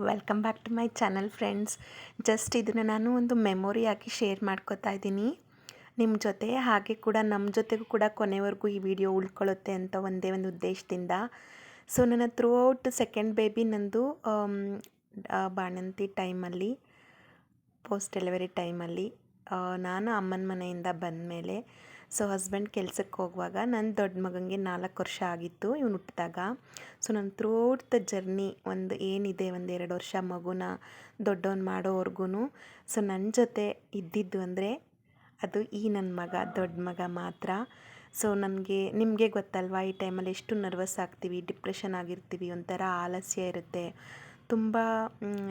Welcome back to my channel friends just ಇದನ್ನು ನಾನು ಒಂದು ಮೆಮೊರಿ ಆಗಿ ಶೇರ್ ಮಾಡ್ಕೋತಾ ಇದ್ದೀನಿ. ನಿಮ್ಮ ಜೊತೆ ಹಾಗೆ ಕೂಡ ನಮ್ಮ ಜೊತೆಗೂ ಕೂಡ ಕೊನೆವರೆಗೂ ಈ ವಿಡಿಯೋ ಉಳ್ಕೊಳ್ಳುತ್ತೆ ಅಂತ ಒಂದೇ ಒಂದು ಉದ್ದೇಶದಿಂದ. ಸೊ ನನ್ನ ಥ್ರೂ ಔಟ್ ಸೆಕೆಂಡ್ ಬೇಬಿ ನಂದು ಆ, ಬಾಣಂತಿ ಟೈಮಲ್ಲಿ ಪೋಸ್ಟ್ ಡೆಲಿವರಿ ಟೈಮಲ್ಲಿ ನಾನು ಅಮ್ಮನ ಮನೆಯಿಂದ ಬಂದಮೇಲೆ, ಸೊ ಹಸ್ಬೆಂಡ್ ಕೆಲ್ಸಕ್ಕೆ ಹೋಗುವಾಗ ನನ್ನ ದೊಡ್ಡ ಮಗನಿಗೆ ನಾಲ್ಕು ವರ್ಷ ಆಗಿತ್ತು, ಇವನು ಹುಟ್ಟಿದಾಗ ಸೊ ನನ್ನ ಥ್ರೂಔಟ್ ದ ಜರ್ನಿ ಒಂದು ಏನಿದೆ, ಒಂದು ಎರಡು ವರ್ಷ ಮಗುನ ದೊಡ್ಡವನು ಮಾಡೋವರೆಗೂ ಸೊ ನನ್ನ ಜೊತೆ ಇದ್ದಿದ್ದು ಅಂದರೆ ಅದು ಈ ನನ್ನ ಮಗ, ದೊಡ್ಡ ಮಗ ಮಾತ್ರ. ಸೊ ನನಗೆ, ನಿಮಗೆ ಗೊತ್ತಲ್ವಾ, ಈ ಟೈಮಲ್ಲಿ ಎಷ್ಟು ನರ್ವಸ್ ಆಗ್ತೀವಿ, ಡಿಪ್ರೆಷನ್ ಆಗಿರ್ತೀವಿ, ಒಂಥರ ಆಲಸ್ಯ ಇರುತ್ತೆ. ತುಂಬ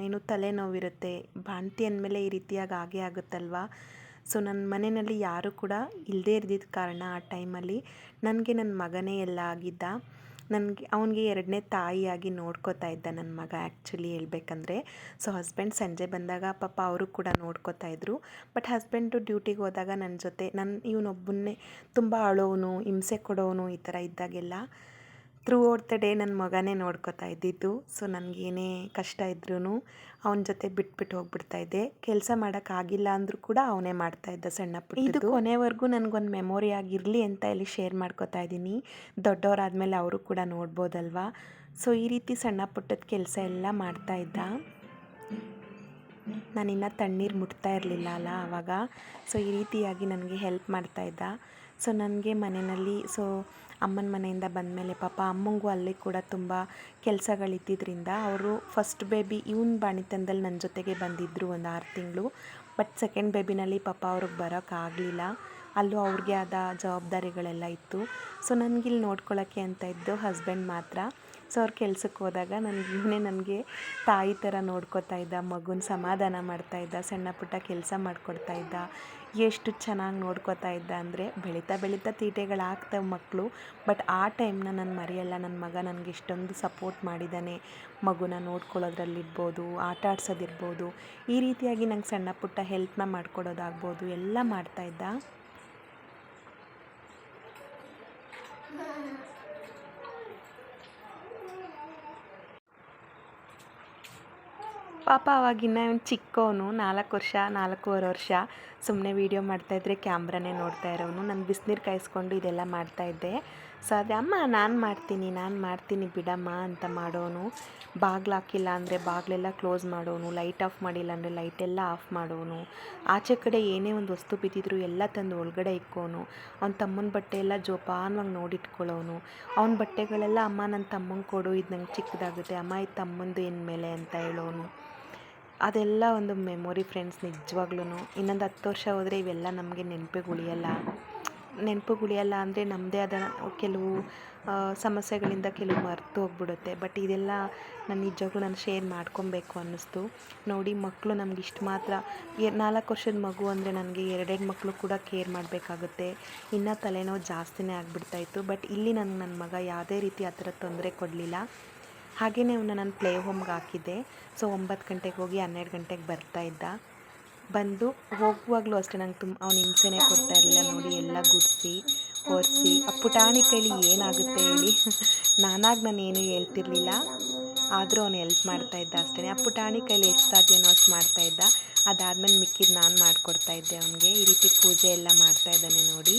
ಏನು ತಲೆನೋವಿರುತ್ತೆ. ಭಾಂತಿ ಅಂದಮೇಲೆ ಈ ರೀತಿಯಾಗಿ ಆಗೇ ಆಗುತ್ತಲ್ವಾ? ಸೊ ನನ್ನ ಮನೆಯಲ್ಲಿ ಯಾರೂ ಕೂಡ ಇಲ್ಲದೇ ಇದ್ದಿದ್ದ ಕಾರಣ ಆ ಟೈಮಲ್ಲಿ ನನಗೆ ನನ್ನ ಮಗನೇ ಎಲ್ಲ ಆಗಿದ್ದ. ನನಗೆ, ಅವನಿಗೆ ಎರಡನೇ ತಾಯಿಯಾಗಿ ನೋಡ್ಕೋತಾ ಇದ್ದ ನನ್ನ ಮಗ ಆ್ಯಕ್ಚುಲಿ ಹೇಳ್ಬೇಕಂದ್ರೆ. ಸೊ, ಹಸ್ಬೆಂಡ್ ಸಂಜೆ ಬಂದಾಗ ಪಾಪ ಅವರು ಕೂಡ ನೋಡ್ಕೋತಾ ಇದ್ದರು ಬಟ್ ಹಸ್ಬೆಂಡು ಡ್ಯೂಟಿಗೆ ಹೋದಾಗ ನನ್ನ ಜೊತೆ ನನ್ನ ಇವನೊಬ್ಬನ್ನೇ ತುಂಬ ಅಳೋವನು, ಹಿಂಸೆ ಕೊಡೋನು ಈ ಥರ ಇದ್ದಾಗೆಲ್ಲ. ಥ್ರೂ ಔಟ್ ದ ಡೇ ನನ್ನ ಮಗನೇ ನೋಡ್ಕೋತಾ ಇದ್ದಿದ್ದು. ಸೊ ನನಗೇನೇ ಕಷ್ಟ ಇದ್ರೂ ಅವನ ಜೊತೆ ಬಿಟ್ಬಿಟ್ಟು ಹೋಗ್ಬಿಡ್ತಾ ಇದ್ದೆ. ಕೆಲಸ ಮಾಡೋಕ್ಕಾಗಿಲ್ಲ ಅಂದರೂ ಕೂಡ ಅವನೇ ಮಾಡ್ತಾ ಇದ್ದ ಸಣ್ಣ ಪುಟ್ಟ ಇದು ಕೊನೆವರೆಗೂ ನನಗೊಂದು ಮೆಮೊರಿ ಆಗಿರಲಿ ಅಂತ ಇಲ್ಲಿ ಶೇರ್ ಮಾಡ್ಕೋತಾ ಇದ್ದೀನಿ. ದೊಡ್ಡವರಾದಮೇಲೆ ಅವರು ಕೂಡ ನೋಡ್ಬೋದಲ್ವಾ? ಸೊ ಈ ರೀತಿ ಸಣ್ಣ ಪುಟ್ಟದ ಕೆಲಸ ಎಲ್ಲ ಮಾಡ್ತಾ ಇದ್ದ. ನಾನಿನ್ನು ತಣ್ಣೀರು ಮುಟ್ತಾ ಇರಲಿಲ್ಲ ಅಲ್ಲ ಆವಾಗ ಸೊ ಈ ರೀತಿಯಾಗಿ ನನಗೆ ಹೆಲ್ಪ್ ಮಾಡ್ತಾ ಇದ್ದ. ಸೊ ನನಗೆ ಮನೆಯಲ್ಲಿ, ಸೊ ಅಮ್ಮನ ಮನೆಯಿಂದ ಬಂದಮೇಲೆ ಪಾಪ ಅಮ್ಮಂಗೂ ಅಲ್ಲಿ ಕೂಡ ತುಂಬ ಕೆಲಸಗಳಿದ್ದಿದ್ದರಿಂದ ಅವರು ಫಸ್ಟ್ ಬೇಬಿ ಇವನ್ ಬಾಣಿತನದಲ್ಲಿ ನನ್ನ ಜೊತೆಗೆ ಬಂದಿದ್ದರು ಒಂದು ಆರು ತಿಂಗಳು. ಬಟ್ ಸೆಕೆಂಡ್ ಬೇಬಿನಲ್ಲಿ ಪಾಪ ಅವ್ರಿಗೆ ಬರೋಕ್ಕಾಗಲಿಲ್ಲ ಅಲ್ಲೂ ಅವ್ರಿಗೆ ಆದ ಜವಾಬ್ದಾರಿಗಳೆಲ್ಲ ಇತ್ತು. ಸೊ ನನಗಿಲ್ಲಿ ನೋಡ್ಕೊಳ್ಳೋಕ್ಕೆ ಅಂತ ಇದ್ದು ಹಸ್ಬೆಂಡ್ ಮಾತ್ರ. ಸೊ ಅವ್ರು ಕೆಲ್ಸಕ್ಕೆ ಹೋದಾಗ ನನಗೆ ಇವನೇ ನನಗೆ ತಾಯಿ ಥರ ನೋಡ್ಕೋತಾ ಇದ್ದ, ಮಗುನ ಸಮಾಧಾನ ಮಾಡ್ತಾ ಇದ್ದ, ಸಣ್ಣ ಪುಟ್ಟ ಕೆಲಸ ಮಾಡಿಕೊಡ್ತಾ ಇದ್ದ, ಎಷ್ಟು ಚೆನ್ನಾಗಿ ನೋಡ್ಕೋತಾ ಇದ್ದ ಅಂದರೆ ಬೆಳೀತಾ ಬೆಳೀತಾ ತೀಟೆಗಳು ಆಗ್ತವೆ ಮಕ್ಕಳು ಬಟ್ ಆ ಟೈಮ್ನ ನಾನು ಮರೆಯಲ್ಲ. ನನ್ನ ಮಗ ನನಗೆ ಇಷ್ಟೊಂದು ಸಪೋರ್ಟ್ ಮಾಡಿದ್ದಾನೆ ಮಗುನ ನೋಡ್ಕೊಳ್ಳೋದ್ರಲ್ಲಿರ್ಬೋದು ಆಟ ಆಡ್ಸೋದಿರ್ಬೋದು, ಈ ರೀತಿಯಾಗಿ ನಂಗೆ ಸಣ್ಣ ಪುಟ್ಟ ಹೆಲ್ಪ್ನ ಮಾಡ್ಕೊಡೋದಾಗ್ಬೋದು, ಎಲ್ಲ ಮಾಡ್ತಾ ಪಾಪ ಅವಾಗಿನ್ನ ಇವ್ನು ಚಿಕ್ಕವನು ನಾಲ್ಕು ವರ್ಷ, ನಾಲ್ಕೂವರೆ ವರ್ಷ ಸುಮ್ಮನೆ ವೀಡಿಯೋ ಮಾಡ್ತಾಯಿದ್ರೆ ಕ್ಯಾಮ್ರಾನೇ ನೋಡ್ತಾ ಇರೋನು. ನಾನು ಬಿಸಿನೀರು ಕಾಯಿಸ್ಕೊಂಡು ಇದೆಲ್ಲ ಮಾಡ್ತಾಯಿದ್ದೆ ಸೊ ಅದೇ, ಅಮ್ಮ, ನಾನು ಮಾಡ್ತೀನಿ ನಾನು ಮಾಡ್ತೀನಿ ಬಿಡಮ್ಮ ಅಂತ ಮಾಡೋನು. ಬಾಗ್ಲು ಹಾಕಿಲ್ಲ ಅಂದರೆ ಬಾಗಿಲೆಲ್ಲ ಕ್ಲೋಸ್ ಮಾಡೋನು. ಲೈಟ್ ಆಫ್ ಮಾಡಿಲ್ಲ ಅಂದರೆ ಲೈಟೆಲ್ಲ ಆಫ್ ಮಾಡೋನು. ಆಚೆ ಕಡೆ ಏನೇ ಒಂದು ವಸ್ತು ಬಿದ್ದಿದ್ರು ಎಲ್ಲ ತಂದು ಒಳಗಡೆ ಇಕ್ಕೋನು. ಅವ್ನ ತಮ್ಮನ ಬಟ್ಟೆ ಎಲ್ಲ ಜೋಪಾನವಾಗಿ ನೋಡಿಟ್ಕೊಳ್ಳೋನು ಅವ್ನ ಬಟ್ಟೆಗಳೆಲ್ಲ, ಅಮ್ಮ ನನ್ನ ತಮ್ಮಂಗೆ ಕೊಡು, ಇದು ನಂಗೆ ಚಿಕ್ಕದಾಗುತ್ತೆ. ಅಮ್ಮ ಇದು ತಮ್ಮಂದು ಏನು ಮೇಲೆ? ಅಂತ ಹೇಳೋನು. ಅದೆಲ್ಲ ಒಂದು ಮೆಮೊರಿ ಫ್ರೆಂಡ್ಸ್ ನಿಜವಾಗ್ಲೂ ಇನ್ನೊಂದು ಹತ್ತು ವರ್ಷ ಹೋದರೆ ಇವೆಲ್ಲ ನಮಗೆ ನೆನಪಿಗೆ ಉಳಿಯಲ್ಲ. ಅಂದರೆ ನಮ್ಮದೇ ಆದ ಕೆಲವು ಸಮಸ್ಯೆಗಳಿಂದ ಕೆಲವು ಮರೆತು ಹೋಗ್ಬಿಡುತ್ತೆ. ಬಟ್ ಇದೆಲ್ಲ ನಾನು ನಿಜವಾಗ್ಲೂ ನಾನು ಶೇರ್ ಮಾಡ್ಕೊಬೇಕು ಅನ್ನಿಸ್ತು. ನೋಡಿ ಮಕ್ಕಳು ನಮ್ಗೆ ಇಷ್ಟು ಮಾತ್ರ. ನಾಲ್ಕು ವರ್ಷದ ಮಗು ಅಂದರೆ ನನಗೆ ಎರಡೆರಡು ಮಕ್ಕಳು ಕೂಡ ಕೇರ್ ಮಾಡಬೇಕಾಗುತ್ತೆ. ಇನ್ನೂ ತಲೆನೋವು ಜಾಸ್ತಿನೇ ಆಗಿಬಿಡ್ತಾಯಿತ್ತು ಬಟ್ ಇಲ್ಲಿ ನನಗೆ ನನ್ನ ಮಗ ಯಾವುದೇ ರೀತಿ ಆ ಥರ ತೊಂದರೆ ಕೊಡಲಿಲ್ಲ. ಹಾಗೆಯೇ ಅವನ್ನ ನಾನು ಪ್ಲೇ ಹೋಮ್ಗೆ ಹಾಕಿದ್ದೆ. ಸೊ ಒಂಬತ್ತು ಗಂಟೆಗೆ ಹೋಗಿ ಹನ್ನೆರಡು ಗಂಟೆಗೆ ಬರ್ತಾ ಇದ್ದ. ಬಂದು ಹೋಗುವಾಗಲೂ ಅಷ್ಟೇ ನಂಗೆ ತುಂಬ, ಅವ್ನು ಹಿಂಸೆನೆ ಕೊಡ್ತಾ ಇರಲಿಲ್ಲ ನೋಡಿ, ಎಲ್ಲ ಗುಡಿಸಿ, ಒರೆಸಿ ಆ ಪುಟಾಣಿ ಕೈಲಿ ಏನಾಗುತ್ತೆ ಹೇಳಿ. ನಾನಾಗಿ ನಾನು ಏನೂ ಹೇಳ್ತಿರ್ಲಿಲ್ಲ. ಆದರೂ ಅವನು ಹೆಲ್ಪ್ ಮಾಡ್ತಾ ಇದ್ದ ಅಷ್ಟೇ ಆ ಪುಟಾಣಿ ಕೈಲಿ ಎಷ್ಟು ಸಾಧ್ಯನೋ ಅಷ್ಟು ಮಾಡ್ತಾ ಇದ್ದ. ಅದಾದಮೇಲೆ ಮಿಕ್ಕಿದ್ದು ನಾನು ಮಾಡಿಕೊಡ್ತಾ ಇದ್ದೆ ಅವನಿಗೆ. ಈ ರೀತಿ ಪೂಜೆ ಎಲ್ಲ ಮಾಡ್ತಾ ಇದ್ದಾನೆ ನೋಡಿ.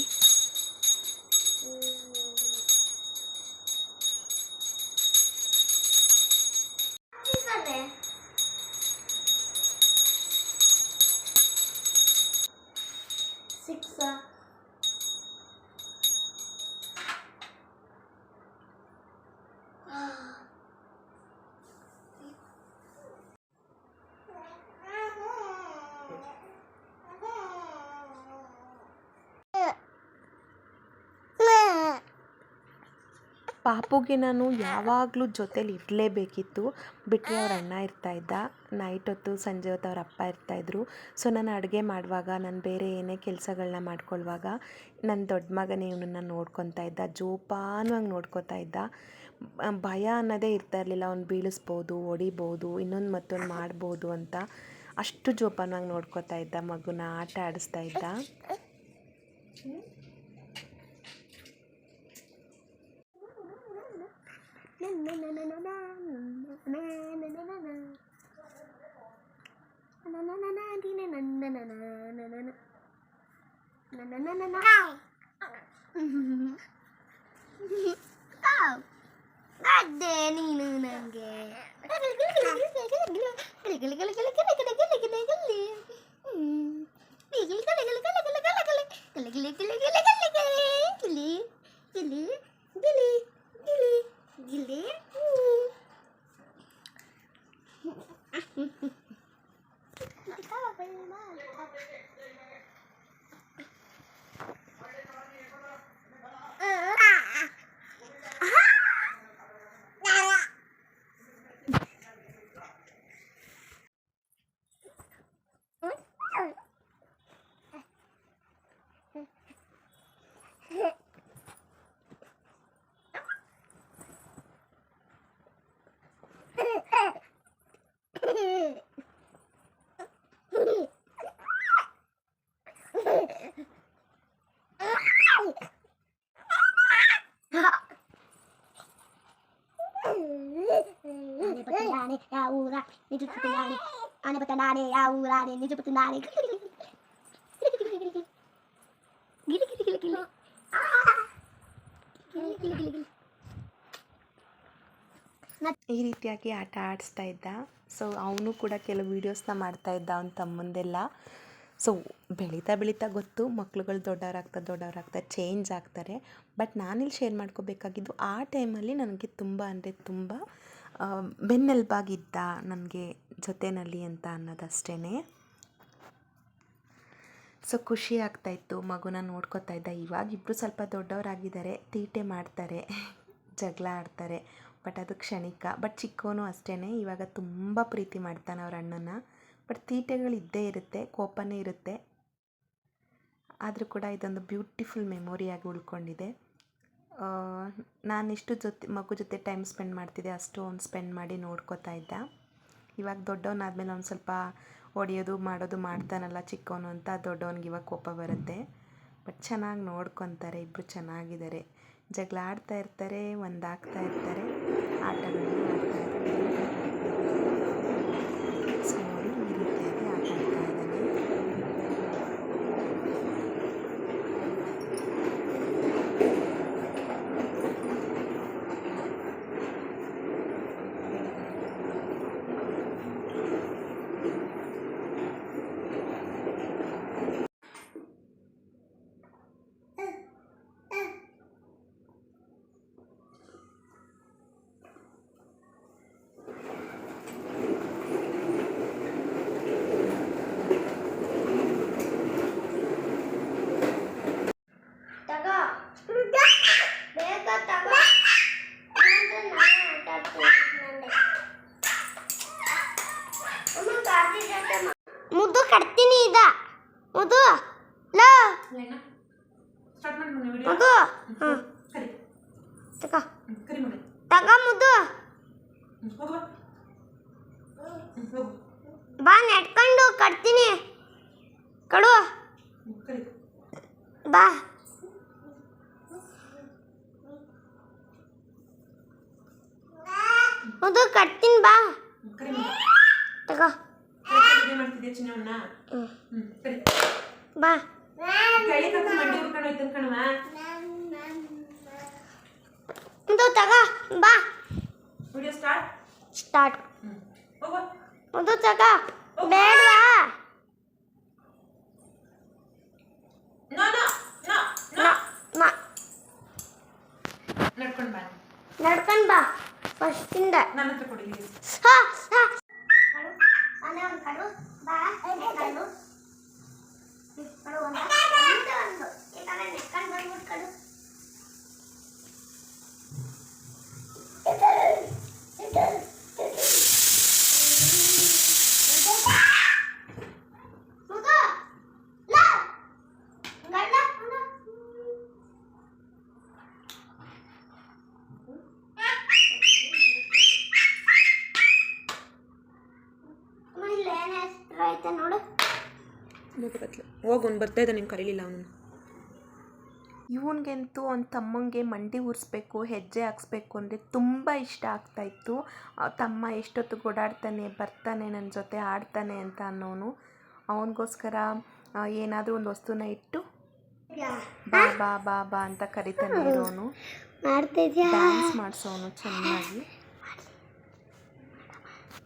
ಪಾಪುಗೆ ನಾನು ಯಾವಾಗಲೂ ಜೊತೇಲಿ ಇರಲೇಬೇಕಿತ್ತು. ಬಿಟ್ಟರೆ ಅವ್ರ ಅಣ್ಣ ಇರ್ತಾಯಿದ್ದ ನೈಟ್ ಹೊತ್ತು ಸಂಜೆ ಹೊತ್ತು ಅವ್ರ ಅಪ್ಪ ಇರ್ತಾಯಿದ್ರು ಸೊ ನಾನು ಅಡುಗೆ ಮಾಡುವಾಗ, ನಾನು ಬೇರೆ ಏನೇ ಕೆಲಸಗಳನ್ನ ಮಾಡ್ಕೊಳ್ಳುವಾಗ ನನ್ನ ದೊಡ್ಡ ಮಗನೇ ಇವನನ್ನು ನೋಡ್ಕೊತಾ ಇದ್ದ. ಜೋಪಾನವಾಗಿ ನೋಡ್ಕೊತಾ ಇದ್ದ. ಭಯ ಅನ್ನೋದೇ ಇರ್ತಾ ಇರಲಿಲ್ಲ. ಅವ್ನು ಬೀಳಿಸ್ಬೋದು, ಹೊಡಿಬೋದು, ಇನ್ನೊಂದು ಮತ್ತೊಂದು ಮಾಡ್ಬೋದು ಅಂತ ಅಷ್ಟು ಜೋಪಾನವಾಗಿ ನೋಡ್ಕೊತಾ ಇದ್ದ ಮಗುನ. ಆಟ ಆಡಿಸ್ತಾ ಇದ್ದ. ಅದೇ ನಿಜುತ್ತುನಾನೆ ಆನೆ ಬತ್ತ ನಾನೆ ಆ ಈ ರೀತಿಯಾಗಿ ಆಟ ಆಡಿಸ್ತಾ ಇದ್ದ ಸೊ ಅವನು ಕೂಡ ಕೆಲವು ವೀಡಿಯೋಸ್ನ ಮಾಡ್ತಾ ಇದ್ದ ಅವನ ತಮ್ಮಂದೆಲ್ಲ ಸೊ ಬೆಳೀತಾ ಬೆಳೀತಾ ಗೊತ್ತು ಮಕ್ಳುಗಳು ದೊಡ್ಡವರಾಗ್ತಾ ದೊಡ್ಡವರಾಗ್ತಾ ಚೇಂಜ್ ಆಗ್ತಾರೆ ಬಟ್ ನಾನಿಲ್ಲಿ ಶೇರ್ ಮಾಡ್ಕೋಬೇಕಾಗಿದ್ದು ಆ ಟೈಮಲ್ಲಿ ನನಗೆ ತುಂಬ ಅಂದರೆ ತುಂಬ ಬೆನ್ನೆಲುಬಾಗಿದ್ದ ನನಗೆ ಜೊತೆಯಲ್ಲಿ ಅಂತ ಅನ್ನೋದಷ್ಟೇ ಸೊ ಖುಷಿ ಆಗ್ತಾಯಿತ್ತು ಮಗುನ ನೋಡ್ಕೋತಾ ಇದ್ದ. ಇವಾಗ ಇಬ್ಬರು ಸ್ವಲ್ಪ ದೊಡ್ಡವರಾಗಿದ್ದಾರೆ. ತೀಟೆ ಮಾಡ್ತಾರೆ, ಜಗಳ ಆಡ್ತಾರೆ ಬಟ್ ಅದು ಕ್ಷಣಿಕ. ಬಟ್ ಚಿಕ್ಕವನು ಅಷ್ಟೇ ಇವಾಗ ತುಂಬ ಪ್ರೀತಿ ಮಾಡ್ತಾನೆ ಅವ್ರ ಅಣ್ಣನ. ಬಟ್ ತೀಟೆಗಳು ಇದ್ದೇ ಇರುತ್ತೆ, ಕೋಪನೇ ಇರುತ್ತೆ. ಆದರೂ ಕೂಡ ಇದೊಂದು ಬ್ಯೂಟಿಫುಲ್ ಮೆಮೊರಿಯಾಗಿ ಉಳ್ಕೊಂಡಿದೆ. ನಾನೆಷ್ಟು ಜೊತೆ, ಮಗು ಜೊತೆ ಟೈಮ್ ಸ್ಪೆಂಡ್ ಮಾಡ್ತಿದ್ದೆ, ಅಷ್ಟು ಅವ್ನು ಸ್ಪೆಂಡ್ ಮಾಡಿ ನೋಡ್ಕೋತಾ ಇದ್ದ. ಇವಾಗ ದೊಡ್ಡವನಾದ್ಮೇಲೆ ಅವ್ನು ಸ್ವಲ್ಪ ಹೊಡೆಯೋದು ಮಾಡೋದು, ಮಾಡ್ತಾನಲ್ಲ ಚಿಕ್ಕವನು ಅಂತ ದೊಡ್ಡವನಿಗೆ ಇವಾಗ ಕೋಪ ಬರುತ್ತೆ. ಬಟ್ ಚೆನ್ನಾಗಿ ನೋಡ್ಕೊತಾರೆ ಇಬ್ಬರು ಚೆನ್ನಾಗಿದ್ದಾರೆ. ಜಗಳ ಆಡ್ತಾ ಇರ್ತಾರೆ, ಒಂದಾಗ್ತಾ ಇರ್ತಾರೆ ಆಟಗಳನ್ನ ಮುದ್ದು ಕಟ್ತೀನಿ ಇದ ಮುದ್ದು ಲೋ. ಮುದ್ದು ತಗ ತಗ ಮುದ್ದು. ಬಾ ನೆಟ್ಕೊಂಡು ಕಟ್ತೀನಿ. ಕಡು. ಬಾ. ಮುದ್ದು ಕಟ್ತೀನಿ ಬಾ. ತಗೋ ವಿಡಿಯೋ ಮಾಡ್ತಿದ್ಯಾ ಚಿನ್ನವನ್ನ ಹ್ಮ್ ಹ್ಮ್ ಕರಿ ಬಾ ಕೈ ಕತ್ತ ಮಂಡಿ ಉರ್ಕೊಂಡು ಹೋಯ್ತು ಕಣವ ಮುದ್ದು ತಗೋ ಬಾ ವಿಡಿಯೋ ಸ್ಟಾರ್ಟ್ ಸ್ಟಾರ್ಟ್ ಹ್ಮ್ ಹೋಗು ಮುದ್ದು ತಗೋ ಬೇಡವಾ ನೋ ನೋ ನೋ ನೋ ನ- ನ- ನಡ್ಕೊಂಡು ಬಾ ನಡ್ಕೊಂಡ್ ಬಾ ಫಸ್ಟಿಂದ ನನ್ನ ಹತ್ರ ಕೊಡಿ ಇಲ್ಲಿ. ಹಾ ಹಾ ಕಡು ಕಡು ಬಾ ಕಡು ಕಡು ಒಂದು ಒಂದು ಒಂದು ಈ ಕಡೆ ನೆಕ್ಕೊಂಡು ಬಂದ್ಬಿಟ್ಟು ಕಡು ಮುದು ಲಾ ಗಂಡ ಮುದು ಅಮ್ಮ, ಇಲ್ಲಿ ಏನ್ ಹೆಸ್ರು ಐತೆ ನೋಡು. ಹೋಗು ಅವ್ನು ಬರ್ತಾ ಇದ್ದ ನೀನು ಕರೀಲಿಲ್ಲ ಅವನು ಇವನಿಗಂತೂ ಅವ್ನ ತಮ್ಮಂಗೆ ಮಂಡಿ ಉರಿಸ್ಬೇಕು ಹೆಜ್ಜೆ ಹಾಕ್ಸ್ಬೇಕು ಅಂದರೆ ತುಂಬ ಇಷ್ಟ ಆಗ್ತಾಯಿತ್ತು ಆ ತಮ್ಮ ಎಷ್ಟೊತ್ತು ಓಡಾಡ್ತಾನೆ ಬರ್ತಾನೆ ನನ್ನ ಜೊತೆ ಆಡ್ತಾನೆ ಅಂತ ಅನ್ನೋನು. ಅವನಿಗೋಸ್ಕರ ಏನಾದರೂ ಒಂದು ವಸ್ತುನ ಇಟ್ಟು ಬಾ ಬಾ ಬಾ ಬಾ ಅಂತ ಕರಿತಾನೆ ಇರೋನು. ಮಾಡ್ತಿದ್ಯಾ? ಡ್ಯಾನ್ಸ್ ಮಾಡಿಸೋನು ಚೆನ್ನಾಗಿ.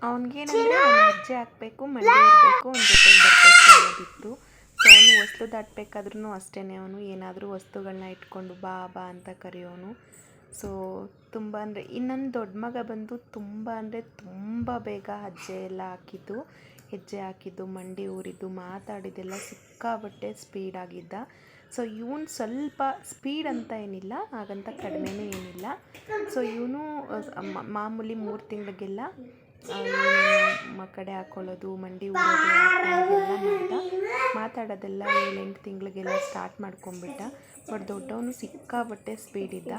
ಅವನಿಗೇನಂದ್ರೆ ಅವ್ನು ಹೆಜ್ಜೆ ಹಾಕಬೇಕು ಮಂಡಿ ಇರಬೇಕು ಅವ್ನ ಜೊತೆ ಬರಬೇಕು ಅನ್ನೋದಿತ್ತು. ಸೊ ಅವನು ಹೊಸ್ಲು ದಾಟಬೇಕಾದ್ರೂ ಅಷ್ಟೇ ಅವನು. ಏನಾದರೂ ವಸ್ತುಗಳನ್ನ ಇಟ್ಕೊಂಡು ಬಾ ಬಾ ಅಂತ ಕರೆಯೋನು. ಸೊ ತುಂಬ ಅಂದರೆ ಇನ್ನೊಂದು ದೊಡ್ಡ ಮಗ ಬಂದು ತುಂಬ ಅಂದರೆ ತುಂಬ ಬೇಗ ಹೆಜ್ಜೆ ಎಲ್ಲ ಹಾಕಿದ್ದು ಹೆಜ್ಜೆ ಹಾಕಿದ್ದು ಮಂಡಿ ಊರಿದ್ದು ಮಾತಾಡಿದ್ದೆಲ್ಲ ಸಿಕ್ಕಾಬಟ್ಟೆ ಸ್ಪೀಡ್ ಆಗಿದ್ದ. ಸೊ ಇವನು ಸ್ವಲ್ಪ ಸ್ಪೀಡ್ ಅಂತ ಏನಿಲ್ಲ ಹಾಗಂತ ಕಡಿಮೆನೂ ಏನಿಲ್ಲ. ಸೊ ಇವನು ಮಾಮೂಲಿ ಮೂರು ತಿಂಗಳಿಗೆಲ್ಲ ಮ ಕಡೆ ಹಾಕೊಳ್ಳೋದು, ಮಂಡಿ ಊರೋದು ಎಲ್ಲ ಎಂಟು ಮಾತಾಡೋದೆಲ್ಲ ತಿಂಗಳಿಗೆಲ್ಲ ಸ್ಟಾರ್ಟ್ ಮಾಡ್ಕೊಂಬಿಟ್ಟ ಬಟ್ ದೊಡ್ಡವನು ಸಿಕ್ಕಾಪಟ್ಟೆ ಸ್ಪೀಡ್ ಇದ್ದ.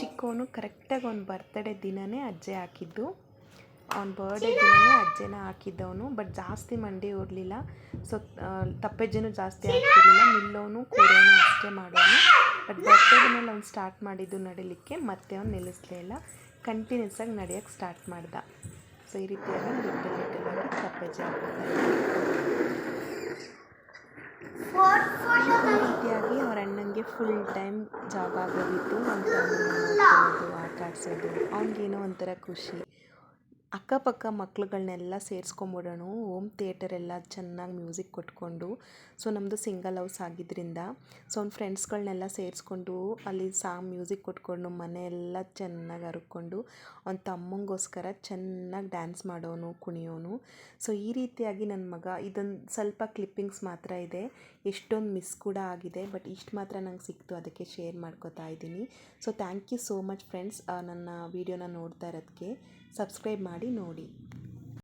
ಚಿಕ್ಕವನು ಕರೆಕ್ಟಾಗಿ ಅವ್ನ ಬರ್ತಡೇ ದಿನವೇ ಅಜ್ಜೆ ಹಾಕಿದ್ದು. ಅವ್ನ ಬರ್ಡೇ ದಿನವೇ ಅಜ್ಜೆನ ಹಾಕಿದ್ದವನು. ಬಟ್ ಜಾಸ್ತಿ ಮಂಡಿ ಊರಲಿಲ್ಲ ಸೊ ತಪ್ಪೆಜ್ಜೆನೂ ಜಾಸ್ತಿ ಆಗ್ತಿರಲಿಲ್ಲ ನಿಲ್ಲೋನು, ಕೂರೋನು ಅಷ್ಟೇ ಮಾಡೋನು. ಬಟ್ ಬರ್ತಡೇ ದಿನಲ್ಲಿ ಅವ್ನು ಸ್ಟಾರ್ಟ್ ಮಾಡಿದ್ದು ನಡಿಲಿಕ್ಕೆ ಮತ್ತೆ ಅವ್ನು ನಿಲ್ಲಿಸಲೇ ಇಲ್ಲ. ಕಂಟಿನ್ಯೂಸ್ ಆಗಿ ನಡೆಯೋಕ್ಕೆ ಸ್ಟಾರ್ಟ್ ಮಾಡ್ದ. ಸೊ ಈ ರೀತಿಯಾಗಿ ಲಿಟಲ್ ಲಿಟಲ್ ಆಗಿ ತಪ್ಪೆಜ್ಜೆ ಹಾಕ್ತಾ ಈ ರೀತಿಯಾಗಿ ಅವ್ರ ಅಣ್ಣಂಗೆ ಫುಲ್ ಟೈಮ್ ಜಾಬ್ ಆಗೋಗಿತ್ತು ಅಂತ ಆಟ ಆಡ್ಸೋದು ಅವ್ನಿಗೇನೋ ಒಂಥರ ಖುಷಿ. ಅಕ್ಕಪಕ್ಕ ಮಕ್ಳುಗಳ್ನೆಲ್ಲ ಸೇರಿಸ್ಕೊಂಬಿಡೋಣ. ಹೋಮ್ ಥಿಯೇಟರ್ ಎಲ್ಲ ಚೆನ್ನಾಗಿ ಮ್ಯೂಸಿಕ್ ಕೊಟ್ಕೊಂಡು. ಸೊ ನಮ್ಮದು ಸಿಂಗಲ್ ಹೌಸ್ ಆಗಿದ್ದರಿಂದ ಸೊ, ಅವ್ನ ಫ್ರೆಂಡ್ಸ್ಗಳನ್ನೆಲ್ಲ ಸೇರಿಸ್ಕೊಂಡು ಅಲ್ಲಿ ಸಾಂಗ್ ಮ್ಯೂಸಿಕ್ ಕೊಟ್ಕೊಂಡು, ಮನೆಯೆಲ್ಲ ಚೆನ್ನಾಗಿ ಅರ್ಕೊಂಡು, ಅವ್ನ ತಮ್ಮಂಗೋಸ್ಕರ ಚೆನ್ನಾಗಿ ಡ್ಯಾನ್ಸ್ ಮಾಡೋನು, ಕುಣಿಯೋನು. ಸೊ, ಈ ರೀತಿಯಾಗಿ ನನ್ನ ಮಗ, ಇದೊಂದು ಸ್ವಲ್ಪ ಕ್ಲಿಪ್ಪಿಂಗ್ಸ್ ಮಾತ್ರ ಇದೆ. ಎಷ್ಟೊಂದು ಮಿಸ್ ಕೂಡ ಆಗಿದೆ, ಬಟ್ ಇಷ್ಟು ಮಾತ್ರ ನಂಗೆ ಸಿಕ್ತು, ಅದಕ್ಕೆ ಶೇರ್ ಮಾಡ್ಕೋತಾ ಇದ್ದೀನಿ. So, thank you so much friends ನನ್ನ ವೀಡಿಯೋನ ನೋಡ್ತಾ ಇರೋದಕ್ಕೆ ಸಬ್ಸ್ಕ್ರೈಬ್ ಮಾಡಿ ನೋಡಿ.